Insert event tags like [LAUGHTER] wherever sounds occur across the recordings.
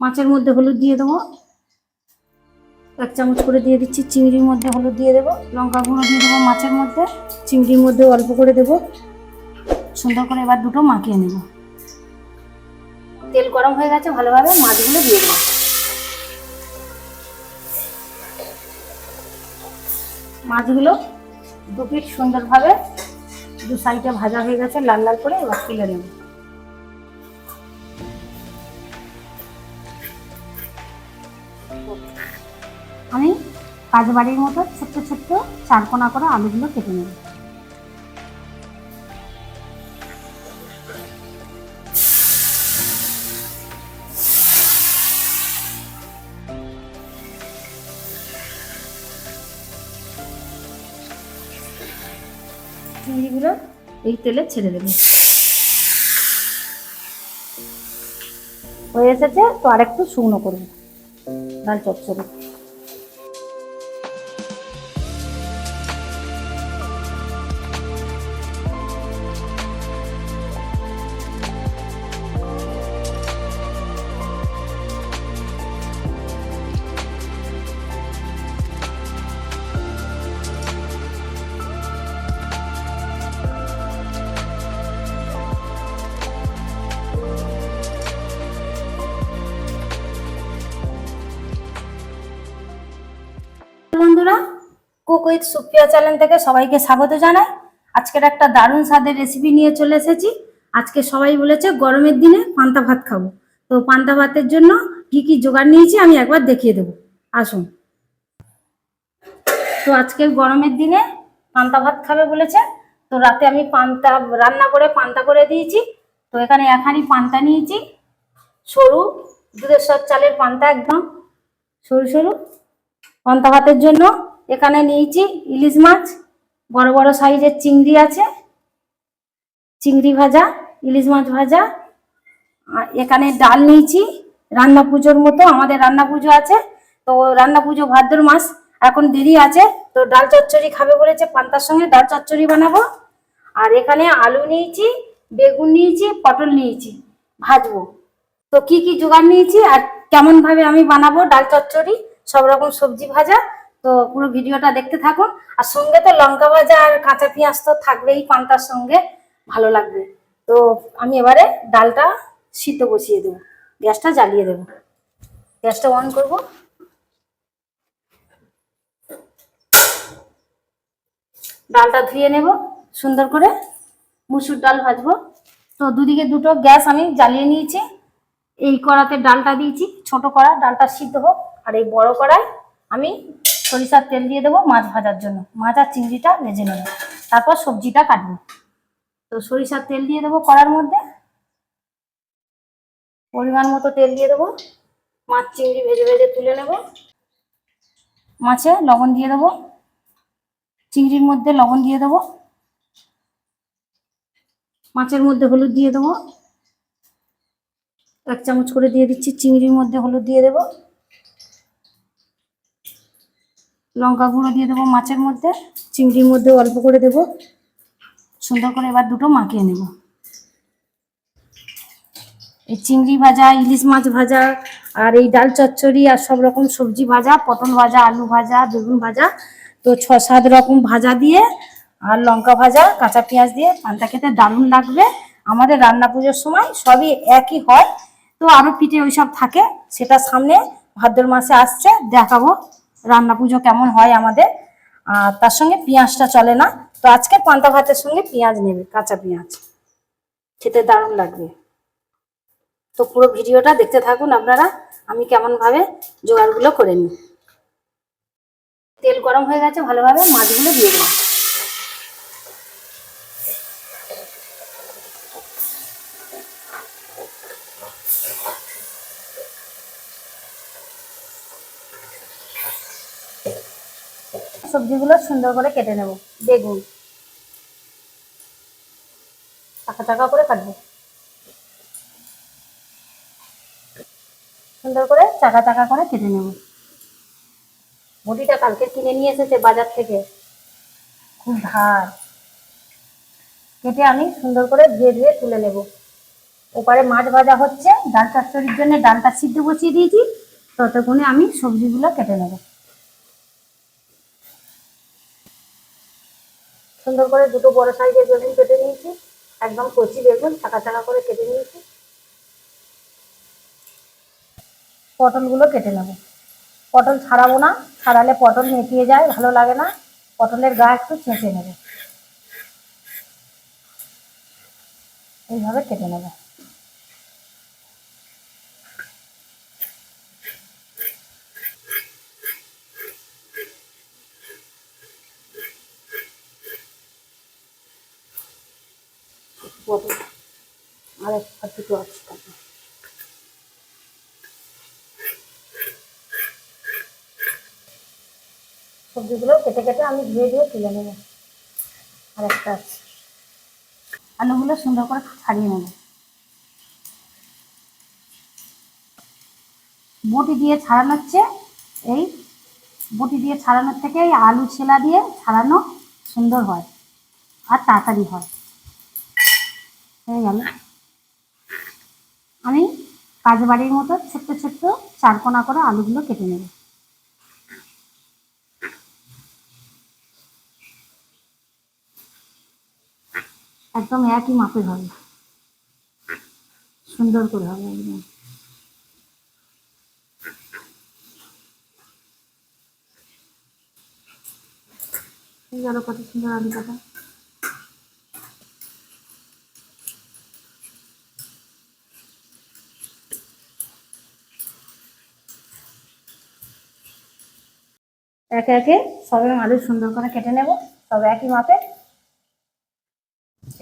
মাছের মধ্যে হলুদ দিয়ে দেবো। এক চামচ করে দিয়ে দিচ্ছি, চিংড়ির মধ্যে হলুদ দিয়ে দেবো। লঙ্কা গুঁড়ো দিয়ে দেবো মাছের মধ্যে, চিংড়ির মধ্যে অল্প করে দেবো। সুন্দর করে এবার দুটো মাখিয়ে নেব। তেল গরম হয়ে গেছে, ভালোভাবে মাছগুলো দিয়ে দেবো। মাছগুলো দু পিঠ সুন্দরভাবে দু সাইডে ভাজা হয়ে গেছে, লাল লাল করে এবার তুলে নেব। আমি কাজবাড়ির মতো ছোট্ট ছোট্ট চারকোনা করে আলুগুলো কেটে নেব। চিংড়িগুলো এই তেলে ছেড়ে দেবে। হয়ে এসেছে, তো আরেকটু শুকনো করব ডাল চচ্চড়ি বন্ধুরা। কুক উইথ সুপ্রিয়া চ্যানেল থেকে সবাইকে স্বাগত জানাই। আজকের একটা দারুণ স্বাদের রেসিপি নিয়ে চলে এসেছি। আজকে সবাই বলেছে গরমের দিনে পান্তা ভাত খাব। তো পান্তা ভাতের জন্য কি কি জোগাড় নিয়েছি আমি একবার দেখিয়ে দেবো। আসুন। তো আজকে গরমের দিনে পান্তা ভাত খাবে বলেছে। তো রাতে আমি পান্তা রান্না করে পান্তা করে দিয়েছি। তো এখানে এখানি পান্তা নিয়েছি। সরু, দুধের সব চালের পান্তা একদম। সরু সরু। পান্তা ভাতের জন্য এখানে নিয়েছি ইলিশ মাছ, বড় বড় সাইজের চিংড়ি আছে, চিংড়ি ভাজা, ইলিশ মাছ ভাজা। এখানে ডাল নিয়েছি, রান্না পুজোর মতো, আমাদের রান্না পুজো আছে, তো রান্না পুজো ভাদ্র মাস, এখন দেরি আছে, তো ডাল চচ্চড়ি খাবে বলেছে, পান্তার সঙ্গে ডাল চচ্চড়ি বানাবো। আর এখানে আলু নিয়েছি, বেগুন নিয়েছি, পটল নিয়েছি, ভাজবো। তো কি কি জোগাড় নিয়েছি আর কেমন ভাবে আমি বানাবো ডাল চচ্চড়ি? সব রকম সবজি ভাজা, তো পুরো ভিডিওটা দেখতে থাকুন। আর সঙ্গে তো লঙ্কা ভাজা আর কাঁচা পেঁয়াজ তো থাকবেই পান্তার সঙ্গে, ভালো লাগবে। তো আমি এবারে ডালটা সিদ্ধ বসিয়ে দেবো, গ্যাসটা জ্বালিয়ে দেবো। গ্যাসটা অন করব। ডালটা ধুয়ে নেব, সুন্দর করে মুসুর ডাল ভাজবো। তো দুদিকে দুটো গ্যাস আমি জ্বালিয়ে নিয়েছি। এই কড়াতে ডালটা দিয়েছি, ছোট কড়া, ডালটা সিদ্ধ হোক। আর এই বড় কড়ায় আমি সরিষার তেল দিয়ে দেবো মাছ ভাজার জন্য। মাছ আর চিংড়িটা ভেজে নেব। তারপর সবজিটা কাটবো। তো সরিষার তেল দিয়ে দেবো কড়ার মধ্যে। পরিমাণ মতো তেল দিয়ে দেবো। মাছ, চিংড়ি ভেজে ভেজে তুলে নেব। মাছে লবণ দিয়ে দেবো। চিংড়ির মধ্যে লবণ দিয়ে দেবো। মাছের মধ্যে হলুদ দিয়ে দেবো। এক চামচ করে দিয়ে দিচ্ছি। চিংড়ির মধ্যে হলুদ দিয়ে দেবো। লঙ্কা গুঁড়ো দিয়ে দেবো মাছের মধ্যে, চিংড়ির মধ্যে অল্প করে দেবো। সুন্দর করে এবার দুটো মাখিয়ে নেব। এই চিংড়ি ভাজা, ইলিশ মাছ ভাজা, আর এই ডাল চচ্চড়ি, আর সব রকম সবজি ভাজা, পটল ভাজা, আলু ভাজা, বেগুন ভাজা। তো ছ সাত রকম ভাজা দিয়ে, আর লঙ্কা ভাজা, কাঁচা পেঁয়াজ দিয়ে, পান্তা খেতে দারুণ লাগবে। আমাদের রান্না পুজোর সময় সবই একই হয়। তো আরও পিঠে ওইসব থাকে, সেটা সামনে ভাদ্র মাসে আসছে, দেখাবো। রান্না পুজো কেমন হয় আমাদের? আর তার সঙ্গে পেঁয়াজটা চলে না? তো আজকে পান্তা ভাতের সঙ্গে পেঁয়াজ নেবে, কাঁচা পেঁয়াজ। খেতে দারুণ লাগবে। তো পুরো ভিডিওটা দেখতে থাকুন আপনারা। আমি কেমনভাবে জোগাড়গুলো করে নিই। তেল গরম হয়ে গেছে, ভালোভাবে মাছগুলো দিয়ে দেবো সবজিগুলো সুন্দর করে কেটে নেব। বেগুন। চাকা চাকা করে কাটবো। সুন্দর করে চাকা চাকা করে কেটে নেব। বটিটা কালকে কিনে নিয়ে এসেছে বাজার থেকে। খুব ধার কেটে আমি সুন্দর করে ধুয়ে ধুয়ে তুলে নেব। ওপারে মাছ ভাজা হচ্ছে। ডাল চচ্চড়ির জন্য ডালটা সিদ্ধ বসিয়ে দিয়েছি। ততক্ষণে আমি সবজিগুলো কেটে নেব। সুন্দর করে দুটো বড় সাইজের বেগুন কেটে নিয়েছি। একদম কচি বেগুন, ছাঁকা ছাঁকা করে কেটে নিয়েছি। পটলগুলো কেটে নেব। পটল ছাড়াবো না, ছাড়ালে পটল মেটিয়ে যায়, ভালো লাগে না। পটলের গা একটু ছেঁচে নেবে। এইভাবে কেটে নেবে। পটল আর একটা দুটো আছে তাতে। সবজিগুলো কেটে কেটে আমি ধুয়ে দিয়ে তুলে নেব। আর একটা আছে। আলুগুলো সুন্দর করে ছাড়িয়ে নেব। বটি দিয়ে ছাড়ানোর চেয়ে এই বটি দিয়ে ছাড়ানোর থেকে এই আলু ছেলা দিয়ে ছাড়ানো সুন্দর হয় আর তাড়াতাড়ি হয়। হয়ে গেল। আমি কাজ বাড়ির মতো ছোট্ট ছোট্ট চারকোনা করে আলুগুলো কেটে নেব। একদম একই মাপের হবে। সুন্দর করে হবে একদম। কত সুন্দর আলু কাটা একে একে সবে আলু সুন্দর করে কেটে নেব। সব একই মাপে।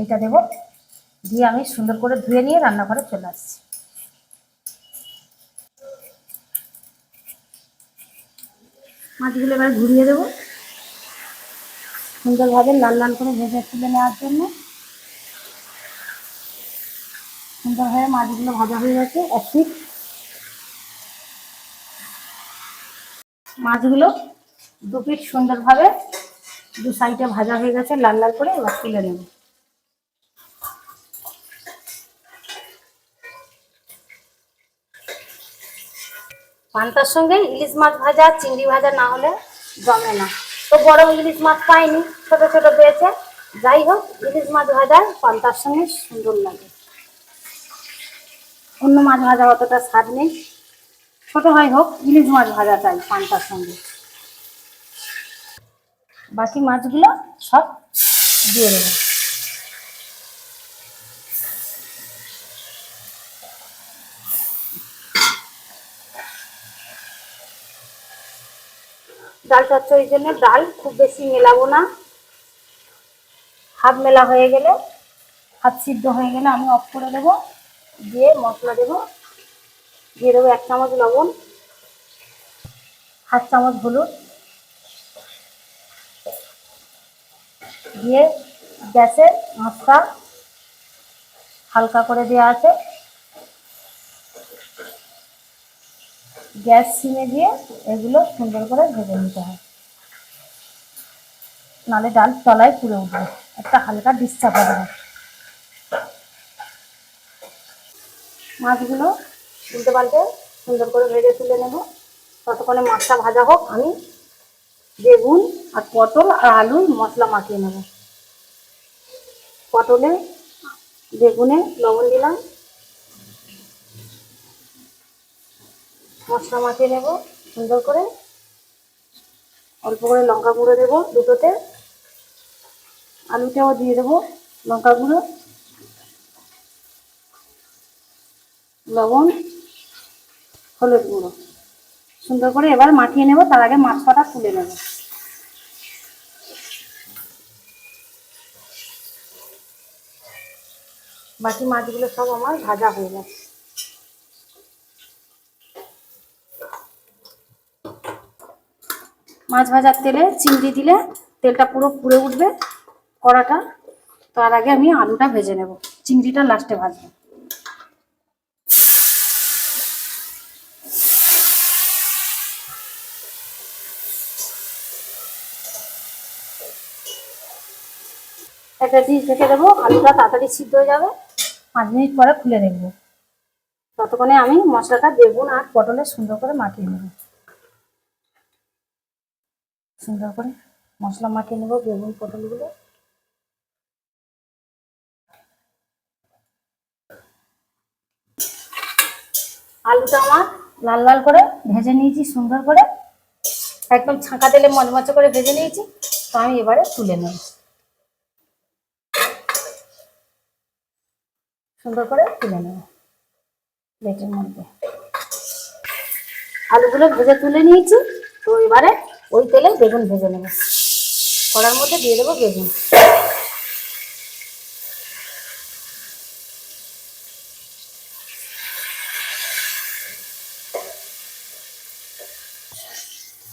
এইটা দেব। দিয়ে আমি সুন্দর করে ধুয়ে নিয়ে রান্না রান্নাঘরে চলে আসছি। মাছগুলো এবার ঘুরিয়ে দেবো। সুন্দরভাবে লাল লাল করে ভেজে তুলে নেওয়ার জন্য। সুন্দরভাবে মাছগুলো ভাজা হয়ে গেছে, এক মাছগুলো দু পিঠ সুন্দরভাবে দু সাইডে ভাজা হয়ে গেছে, লাল লাল করে এবার তুলে নেব। পান্তার সঙ্গে ইলিশ মাছ ভাজা, চিংড়ি ভাজা না হলে জমে না। তো বড় ইলিশ মাছ পাইনি, ছোট ছোট পেয়েছে। যাই হোক, ইলিশ মাছ ভাজা পান্তার সঙ্গে সুন্দর লাগে। অন্য মাছ ভাজা অতটা স্বাদ নেই। ছোট হয় হোক, ইলিশ মাছ ভাজা চাই পান্তার সঙ্গে। বাকি মাছগুলো সব দিয়ে দেবো। ডাল চচ্চড়ির জন্য ডাল, খুব বেশি মেলাবো না। হাফ মেলা হয়ে গেলে, হাফ সিদ্ধ হয়ে গেলে আমি অফ করে দেবো, দিয়ে মশলা দেবো। দিয়ে দেবো এক চামচ লবণ, হাফ চামচ হলুদ। দিয়ে গ্যাসের মাছটা হালকা করে দেওয়া আছে। গ্যাস সিমে দিয়ে এগুলো সুন্দর করে ভেজে নিতে হয়। নালে ডাল তলায় পুড়ে উঠবে। একটা হালকা ডিস্টার্ব হবে। মাছগুলো উল্টে পাল্টে সুন্দর করে ভেজে তুলে নেব। ততক্ষণে মাছটা ভাজা হোক, আমি বেগুন আর পটল আর আলুর মশলা মাখিয়ে নেব। পটলে, বেগুনে লবণ দিলাম। মশলা মাখিয়ে নেব, সুন্দর করে। অল্প করে লঙ্কা গুঁড়ো দেবো দুটোতে। আলুটাও দিয়ে দেবো লঙ্কা গুঁড়ো। লবণ, হলুদ গুঁড়ো। সুন্দর করে এবার মাখিয়ে নেব, তার আগে মাছ কটা তুলে নেব। বাকি মাছগুলো সব আমার ভাজা হয়ে গেছে। মাছ ভাজার তেলে চিংড়ি দিলে তেলটা পুরো পুড়ে উঠবে কড়াটা। তার আগে আমি আলুটা ভেজে নেব, চিংড়িটা লাস্টে ভাজবো। একটা ডিশ রেখে দেবো, আলুটা তাড়াতাড়ি সিদ্ধ হয়ে যাবে। পাঁচ মিনিট পরে খুলে দেখব। ততক্ষণে আমি মশলাটা বেগুন আর পটলে সুন্দর করে মাখিয়ে নেব। সুন্দর করে মশলা মাখিয়ে নেব, বেগুন, পটলগুলো। আলুটা আমার লাল লাল করে ভেজে নিয়েছি, সুন্দর করে। একদম ছাঁকা তেলে মচমচে করে ভেজে নিয়েছি। তো আমি এবারে তুলে নেব। সুন্দর করে তুলে নেব। প্লেটের মধ্যে। আলুগুলো ভেজে তুলে নিয়েছি। তো এবারে ওই তেলে বেগুন ভেজে নেব। কড়ার মধ্যে দিয়ে দেবো বেগুন।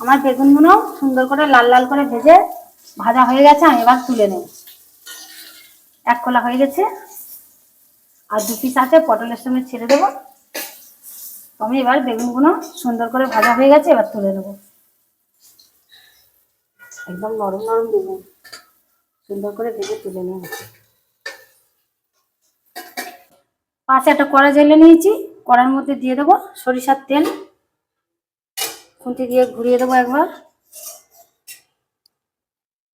আমার বেগুনগুলো সুন্দর করে লাল লাল করে ভেজে ভাজা হয়ে গেছে, আমি এবার তুলে নেব। এক কলা হয়ে গেছে। আর দু পিস আছে, পটলের সঙ্গে ছেড়ে দেবো। আমি এবার বেগুনগুলো সুন্দর করে ভাজা হয়ে গেছে, এবার তুলে নেব। একদম নরম নরম বেগুন, সুন্দর করে ভেজে তুলে নেব। পাশে একটা কড়া জেলে নিয়েছি কড়ার মধ্যে দিয়ে দেবো সরিষার তেল। খুন্তি দিয়ে ঘুরিয়ে দেবো একবার।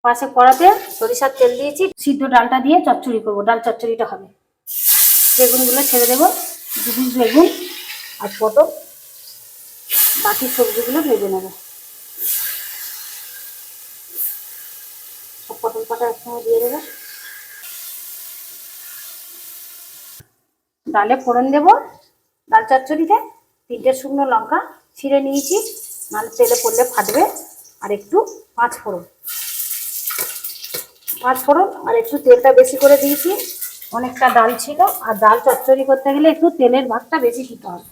পাশে কড়াতে সরিষার তেল দিয়েছি, সিদ্ধ ডালটা দিয়ে চচ্চড়ি করব, ডাল চচ্চড়িটা হবে। বেগুনগুলো ছেড়ে দেবো দু পিস বেগুন আর পটল। বাকি সবজিগুলো ভেজে নেব। সব পটল পাটা একসঙ্গে দিয়ে দেবো। ডালে ফোড়ন দেবো, ডাল চচ্চড়িতে তিনটে শুকনো লঙ্কা ছিঁড়ে নিয়েছি, নাহলে তেলে পড়লে ফাটবে, আর একটু পাঁচ ফোড়ন। পাঁচ ফোড়ন, আর একটু তেলটা বেশি করে দিয়েছি। অনেকটা ডাল ছিল, আর ডাল চচ্চড়ি করতে গেলে একটু তেলের ভাগটা বেশি দিতে হবে।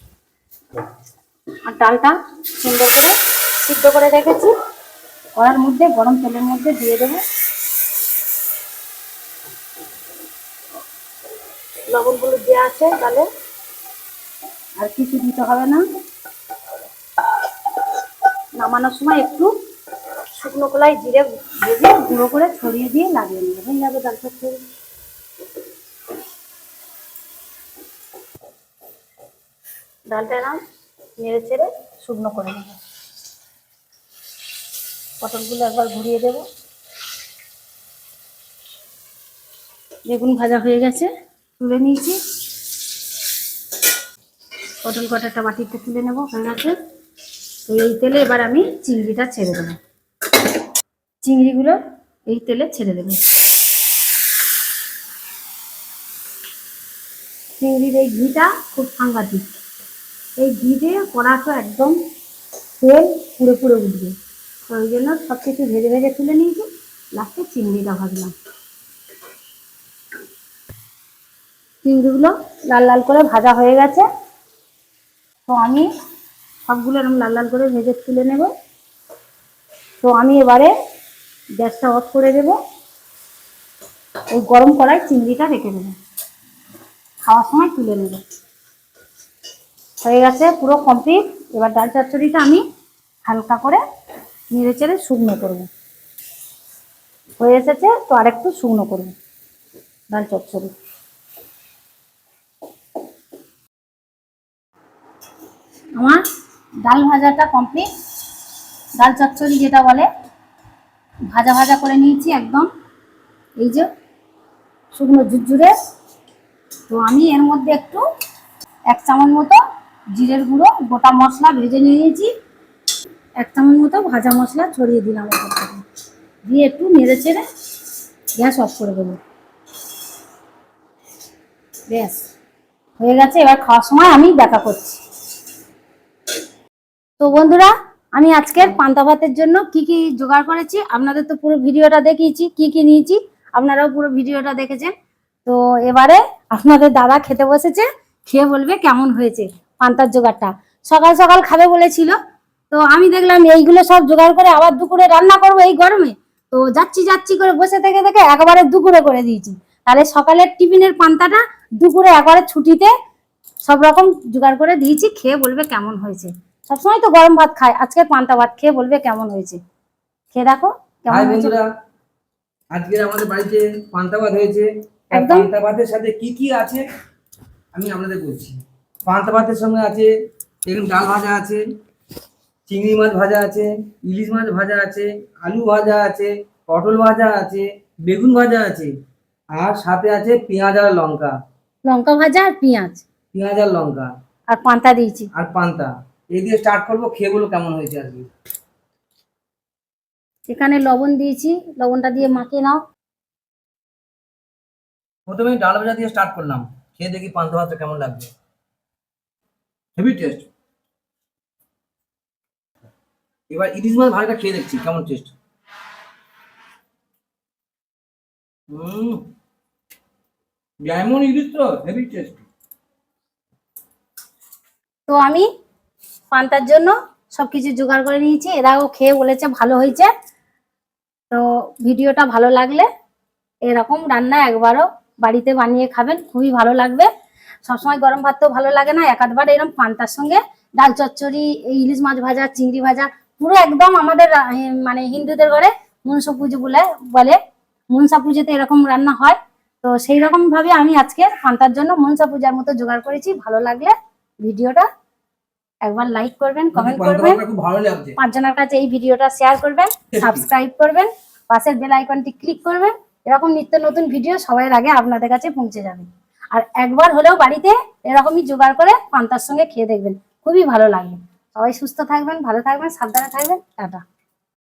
আর ডালটা সুন্দর করে সিদ্ধ করে রেখেছি। কড়ার মধ্যে, গরম তেলের মধ্যে দিয়ে দেবো। লবণগুলো দেওয়া আছে ডালে। আর কিছু দিতে হবে না। নামানোর সময় একটু শুকনো কলাই জিরে ভেজে গুঁড়ো করে ছড়িয়ে দিয়ে লাগিয়ে নেবে। হয়ে যাবে ডাল চচ্চড়ি। ডালটা না নেড়ে চেড়ে শুকনো করে নেব। পটলগুলো একবার ঘুরিয়ে দেব। বেগুন ভাজা হয়ে গেছে, তুলে নিয়েছি। পটল কটাটা বাটিতে তুলে নেব, হয়ে গেছে। তো এই তেলে এবার আমি চিংড়িটা ছেড়ে দেবো। চিংড়িগুলো এই তেলে ছেড়ে দেবো। চিংড়ির এই ঘিটা খুব সাংঘাতিক। এই ঘি দিয়ে কড়াটা একদম তেল পুড়ে পুড়ে উঠবে। তো ওই জন্য সব কিছু ভেজে ভেজে তুলে নিয়েছি। লাস্টে চিংড়িটা ভাজলাম। চিংড়িগুলো লাল লাল করে ভাজা হয়ে গেছে। তো আমি সবগুলো এরকম লাল লাল করে ভেজে তুলে নেব। তো আমি এবারে গ্যাসটা অফ করে দেব। ওই গরম কড়াই চিংড়িটা রেখে দেবো। খাওয়ার সময় তুলে নেব। হয়ে গেছে, পুরো কমপ্লিট এবার ডাল চচ্চড়িটা আমি হালকা করে নেড়ে চেড়ে শুকনো করব। হয়ে এসেছে, তো আরেকটু শুকনো করব ডাল চচ্চড়ি। আমার ডাল ভাজাটা কমপ্লিট ডাল চচ্চড়ি যেটা বলে, ভাজা ভাজা করে নিয়েছি একদম। এই যে শুকনো ঝুরঝুরে। তো আমি এর মধ্যে একটু এক চামচ মতো জিরের গুঁড়ো, গোটা মশলা ভেজে নিয়েছি। এক চামচ মতো ভাজা মশলা ছড়িয়ে দিলাম দিয়ে একটু নেড়ে চেড়ে গ্যাস অফ করে দেবো। ব্যাস, হয়ে গেছে। এবার খাওয়ার সময় আমি দেখা করছি। তো বন্ধুরা, আমি আজকের পান্তা ভাতের জন্য কি কি জোগাড় করেছি, আপনাদের তো পুরো ভিডিওটা দেখিয়েছি, কি কি নিয়েছি, আপনারাও পুরো ভিডিওটা দেখেছেন। তো এবারে আপনাদের দাদা খেতে বসেছে, খেয়ে বলবে কেমন হয়েছে। পান্তার জোগাড়টা। সকাল সকাল খাবে বলেছিল। তো আমি দেখলাম এইগুলো সব জোগাড় করে আবার দুপুরে রান্না করব এই গরমে। তো যাচ্ছি যাচ্ছি করে বসে থেকে থেকে একবারে দুপুরে করে দিয়েছি। তাহলে সকালের টিফিনের পান্তাটা দুপুরে একবারে ছুটিতে সব রকম জোগাড় করে দিয়েছি খেয়ে বলবে কেমন হয়েছে। সবসময় তো গরম ভাত খায় আজকে পান্তা ভাত খেয়ে বলবে কেমন হয়েছে। খেয়ে দেখো কেমন হয়েছে। আজকে আমাদের বাড়িতে পান্তা ভাত হয়েছে। পান্তা ভাতের সাথে কি কি আছে আমি আপনাদের বলছি। পান্তা ভাতের সঙ্গে আছে এরকম ডাল ভাজা আছে চিংড়ি মাছ ভাজা আছে ইলিশ মাছ ভাজা আছে আলু ভাজা আছে পটল ভাজা আছে বেগুন ভাজা আছে আর সাথে আছে পেঁয়াজ আর লঙ্কা। লঙ্কা ভাজা আর পেঁয়াজ। পেঁয়াজ আর লঙ্কা। আর পান্তা দিয়েছি। আর পান্তা। এই দিয়ে স্টার্ট করব খেয়ে বলো কেমন হয়েছে আজকে? এখানে লবণ দিয়েছি লবণটা দিয়ে মাখিয়ে নাও। প্রথমে ডাল ভাজা দিয়ে স্টার্ট করলাম। খেয়ে দেখি পান্তা ভাতটা কেমন লাগবে হেভি টেস্ট এবার ইলিশ মাছ ভাজাটা খেয়ে দেখছি, কেমন টেস্ট ইলিশ তো হেভি টেস্ট তো আমি পান্তার জন্য সবকিছু জোগাড় করে নিয়েছি এরাও খেয়ে বলেছে, ভালো হয়েছে। তো ভিডিওটা ভালো লাগলে এরকম রান্না একবারও বাড়িতে বানিয়ে খাবেন, খুবই ভালো লাগবে। সবসময় গরম ভাত তো ভালো লাগে না এক আধবার এরকম পান্তার সঙ্গে ডাল চচ্চড়ি ইলিশ মাছ ভাজা চিংড়ি ভাজা পুরো একদম আমাদের মানে হিন্দুদের ঘরে মনসা পুজো বলে বলে। মনসা পুজোতে এরকম রান্না হয়। তো সেই রকম ভাবে আমি আজকে পান্তার জন্য মনসা পূজার মতো জোগাড় করেছি। ভালো লাগলে ভিডিওটা একবার লাইক করবেন কমেন্ট করবেন। ভাতটা খুব পাঁচজনের কাছে এই ভিডিওটা শেয়ার করবেন [LAUGHS] সাবস্ক্রাইব করবেন পাশের বেল আইকনটি ক্লিক করবেন। এরকম নিত্য নতুন ভিডিও সবাই আগে আপনাদের কাছে পৌঁছে যাবে। আর একবার হলেও বাড়িতে এরকমই জোগাড় করে পান্তার সঙ্গে খেয়ে দেখবেন। খুবই ভালো লাগবে সবাই সুস্থ থাকবেন, ভালো থাকবেন, সাবধানে থাকবেন। টাটা।